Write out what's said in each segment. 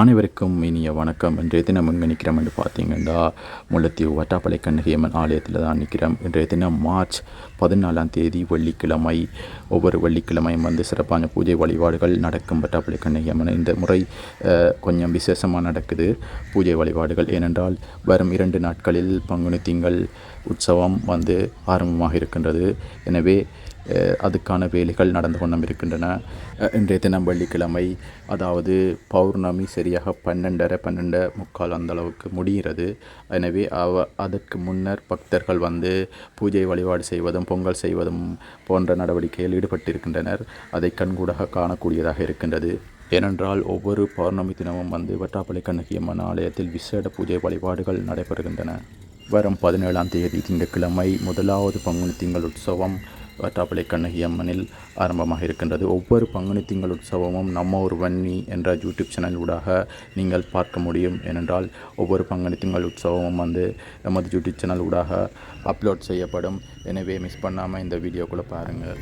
அனைவருக்கும் இனிய வணக்கம். இன்றைய தினம் எங்கே நிற்கிறோம் என்று பார்த்தீங்கன்னா முல்லைத்தீவு வட்டாப்பளை கண்ணகியம்மன் ஆலயத்தில் தான் நிற்கிறோம் இன்றைய தினம் மார்ச் பதினாலாம் தேதி வெள்ளிக்கிழமை. ஒவ்வொரு வெள்ளிக்கிழமையும் வந்து சிறப்பான பூஜை வழிபாடுகள் நடக்கும் வட்டாப்பளை கண்ணகியம்மன் இந்த முறை கொஞ்சம் விசேஷமாக நடக்குது பூஜை வழிபாடுகள். ஏனென்றால் வரும் இரண்டு நாட்களில் பங்குனி திங்கள் உற்சவம் வந்து ஆரம்பமாக இருக்கின்றது. எனவே அதுக்கான வேலைகள் நடந்து கொண்டும் இருக்கின்றன இன்றைய தினம் வெள்ளிக்கிழமை அதாவது பௌர்ணமி சரியாக பன்னெண்டரை பன்னெண்டு முக்கால் அந்தளவுக்கு முடிகிறது. எனவே அவ அதற்கு முன்னர் பக்தர்கள் வந்து பூஜை வழிபாடு செய்வதும் பொங்கல் செய்வதும் போன்ற நடவடிக்கையில் ஈடுபட்டிருக்கின்றனர். அதை கண்கூடாக காணக்கூடியதாக இருக்கின்றது. ஏனென்றால் ஒவ்வொரு பௌர்ணமி தினமும் வந்து வட்டாப்பளை கண்ணகியம்மன் ஆலயத்தில் விசேட பூஜை வழிபாடுகள் நடைபெறுகின்றன. வரும் பதினேழாம் தேதி திங்கட்கிழமை முதலாவது பங்குனி திங்கள் உற்சவம் வட்டாப்பளை கண்ணகி அம்மனில் ஆரம்பமாக இருக்கின்றது. ஒவ்வொரு பங்குனி திங்கள் உற்சவமும் நம்ம ஒரு வன்னி என்ற யூடியூப் சேனல் ஊடாக நீங்கள் பார்க்க முடியும். ஏனென்றால் ஒவ்வொரு பங்குனி திங்கள் உற்சவமும் வந்து எமது யூடியூப் சேனல் ஊடாக அப்லோட் செய்யப்படும். எனவே மிஸ் பண்ணாமல் இந்த வீடியோக்குள்ளே பாருங்கள்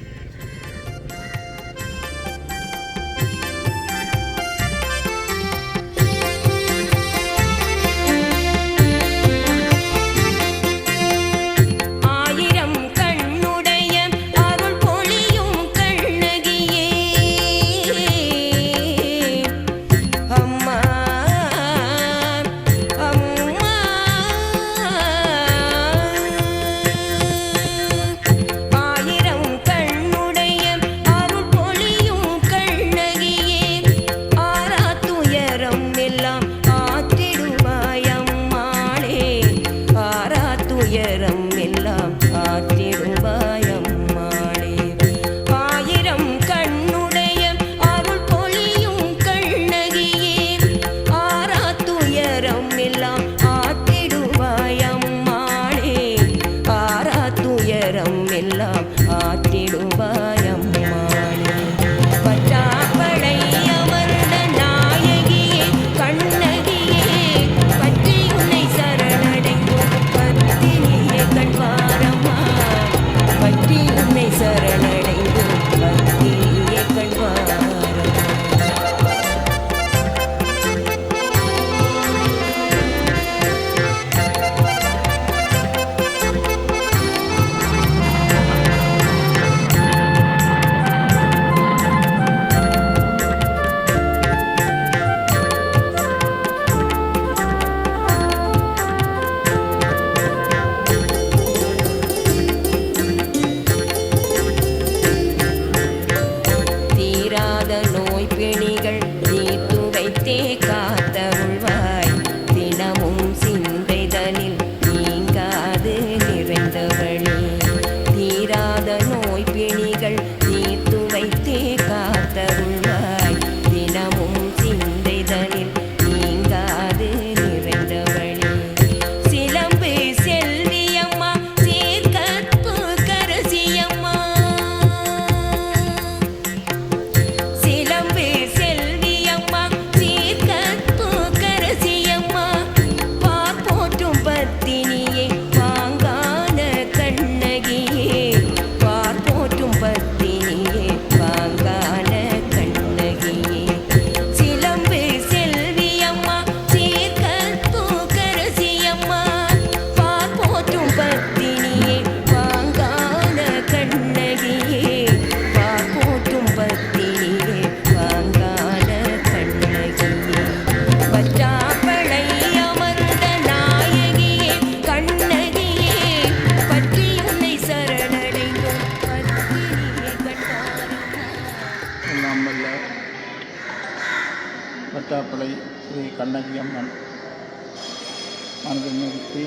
உள்ள வல்ல ஸ்ரீ கண்ணகி அம்மன் மனதை நிறுத்தி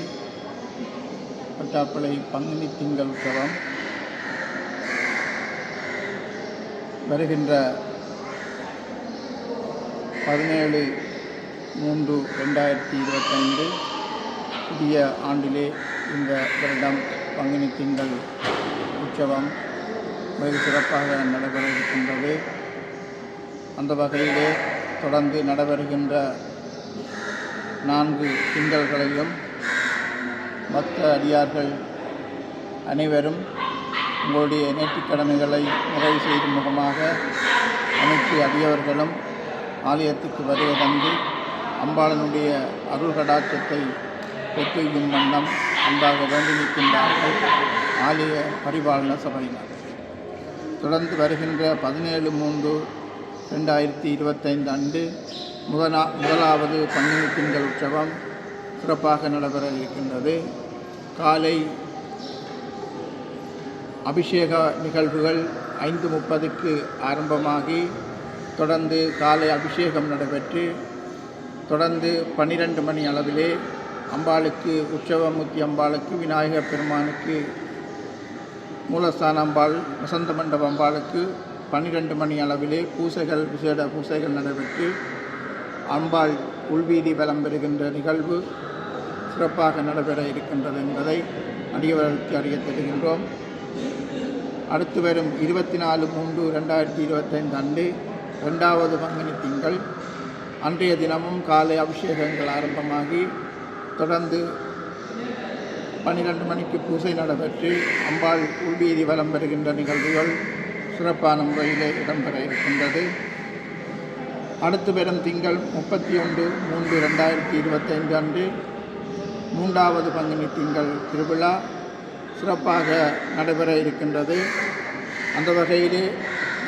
வட்டாப்பளை பங்குனி திங்கள் உற்சவம். வருகின்ற பதினேழு மூன்று ரெண்டாயிரத்தி இருபத்தைந்து புதிய ஆண்டிலே இந்த வருடம் பங்குனி திங்கள் உற்சவம் வெகு சிறப்பாக நடைபெற இருக்கின்றது. அந்த வகையிலே தொடர்ந்து நடைபெறுகின்ற நான்கு திங்கள்களையும் பக்த அடியார்கள் அனைவரும் உங்களுடைய நேற்றுக்கடமைகளை நிறைவு செய்யும் முகமாக அனைத்து அடியவர்களும் ஆலயத்துக்கு வருகை தந்து அம்பாளனுடைய அருள் கடாட்சத்தை பெற்றெய்யும் வண்ணம் அன்பாக வேண்டி நிற்கின்றார்கள் ஆலய பரிபாலன சபையினர். தொடர்ந்து வருகின்ற பதினேழு மூன்று ரெண்டாயிரத்தி இருபத்தைந்து அன்று முதலா முதலாவது பங்குனி திங்கள் உற்சவம் சிறப்பாக நடைபெற இருக்கின்றது. காலை அபிஷேக நிகழ்வுகள் ஐந்து முப்பதுக்கு ஆரம்பமாகி தொடர்ந்து காலை அபிஷேகம் நடைபெற்று தொடர்ந்து பன்னிரண்டு மணி அளவிலே அம்பாளுக்கு உற்சவமூர்த்தி அம்பாளுக்கு விநாயகர் பெருமானுக்கு மூலஸ்தான அம்பாள் வசந்த மண்டப அம்பாளுக்கு பன்னிரெண்டு மணி அளவிலே பூசைகள் விசேட பூசைகள் நடைபெற்று அம்பாள் உள்வீதி வலம் பெறுகின்ற நிகழ்வு சிறப்பாக நடைபெற இருக்கின்றது என்பதை அடியவர்களுக்கு அறிய தருகின்றோம். அடுத்து வரும் இருபத்தி நாலு மூன்று ரெண்டாயிரத்தி இருபத்தைந்து அன்று ரெண்டாவது பங்குனி திங்கள். அன்றைய தினமும் காலை அபிஷேகங்கள் ஆரம்பமாகி தொடர்ந்து பன்னிரண்டு மணிக்கு பூசை நடைபெற்று அம்பாள் உள்வீதி வலம் பெறுகின்ற நிகழ்வுகள் சிறப்பான முறையிலே இடம்பெற இருக்கின்றது. அடுத்து வரும் திங்கள் முப்பத்தி ஒன்று மூன்று ரெண்டாயிரத்தி இருபத்தைந்து அன்று மூன்றாவது பங்குனி திங்கள் திருவிழா சிறப்பாக நடைபெற இருக்கின்றது. அந்த வகையிலே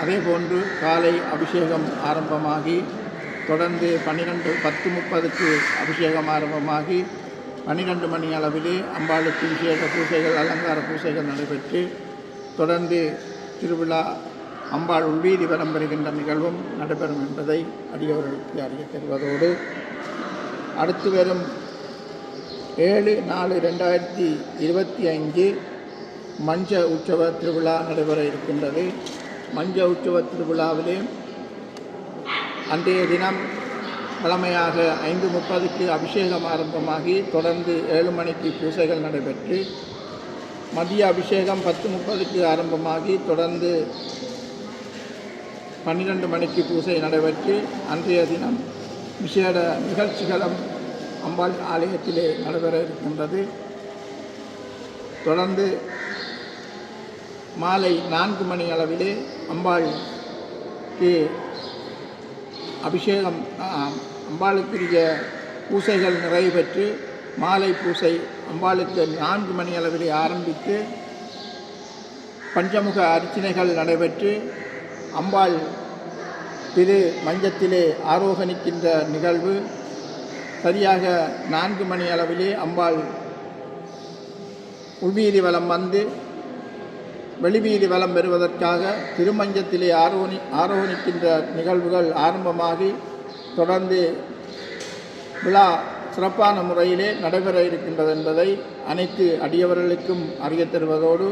அதேபோன்று காலை அபிஷேகம் ஆரம்பமாகி தொடர்ந்து பன்னிரெண்டு பத்து முப்பதுக்கு அபிஷேகம் ஆரம்பமாகி பன்னிரெண்டு மணி அளவிலே அம்பாளுக்கு விசேஷ பூசைகள் அலங்கார பூசைகள் நடைபெற்று தொடர்ந்து திருவிழா அம்பாள் உள்வீதி வலம் வருகின்ற நிகழ்வும் நடைபெறும் என்பதை அடியவர்களுக்கு அறிய தருவதோடு அடுத்து வரும் ஏழு நாலு ரெண்டாயிரத்தி இருபத்தி ஐந்து மஞ்ச உற்சவ திருவிழா நடைபெற இருக்கின்றது. மஞ்ச உற்சவ திருவிழாவிலே அன்றைய தினம் பழமையாக ஐந்து முப்பதுக்கு அபிஷேகம் ஆரம்பமாகி தொடர்ந்து ஏழு மணிக்கு பூசைகள் நடைபெற்று மதிய அபிஷேகம் பத்து முப்பதுக்கு ஆரம்பமாகி தொடர்ந்து பன்னிரண்டு மணிக்கு பூசை நடைபெற்று அன்றைய தினம் விசேட நிகழ்ச்சிகளும் அம்பாள் ஆலயத்திலே நடைபெற இருக்கின்றது. தொடர்ந்து மாலை நான்கு மணி அளவிலே அம்பாளுக்கு அபிஷேகம் அம்பாளுக்குரிய பூசைகள் நிறைவு பெற்று மாலை பூசை அம்பாளுக்கு நான்கு மணி அளவிலே ஆரம்பித்து பஞ்சமுக அர்ச்சனைகள் நடைபெற்று அம்பாள் திரு மஞ்சத்திலே ஆரோகணிக்கின்ற நிகழ்வு. சரியாக நான்கு மணி அளவிலே அம்பாள் உள்வீதி வலம் வந்து வெளிவீதி வலம் பெறுவதற்காக திருமஞ்சத்திலே ஆரோகணி ஆரோகணிக்கின்ற நிகழ்வுகள் ஆரம்பமாகி தொடர்ந்து விழா சிறப்பான முறையிலே நடைபெற இருக்கின்றது என்பதை அனைத்து அடியவர்களுக்கும் அறியத் தருவதோடு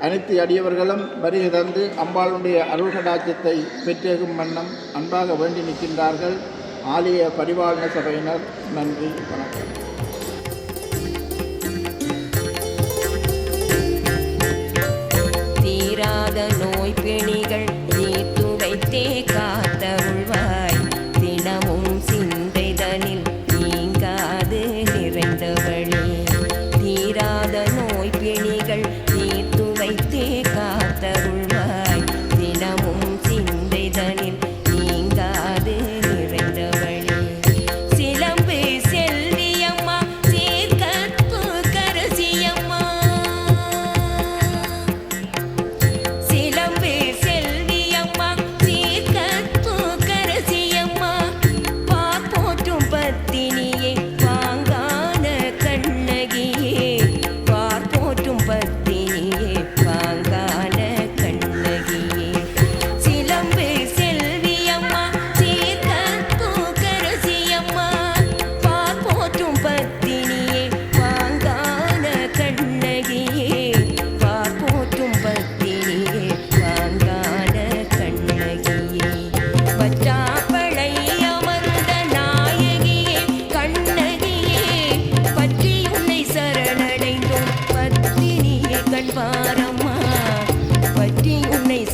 அனைத்து அடியவர்களும் வருகை தந்து அம்பாளுடைய அருள்கடாட்சத்தை பெற்றேகும் வண்ணம் அன்பாக வேண்டி நிற்கின்றார்கள். ஆலய பரிபாலன சபையினர் நன்றி வணக்கம்.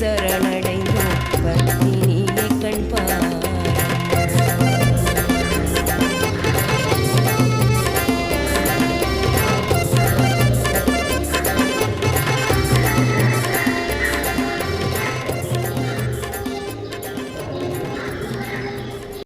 சரணடை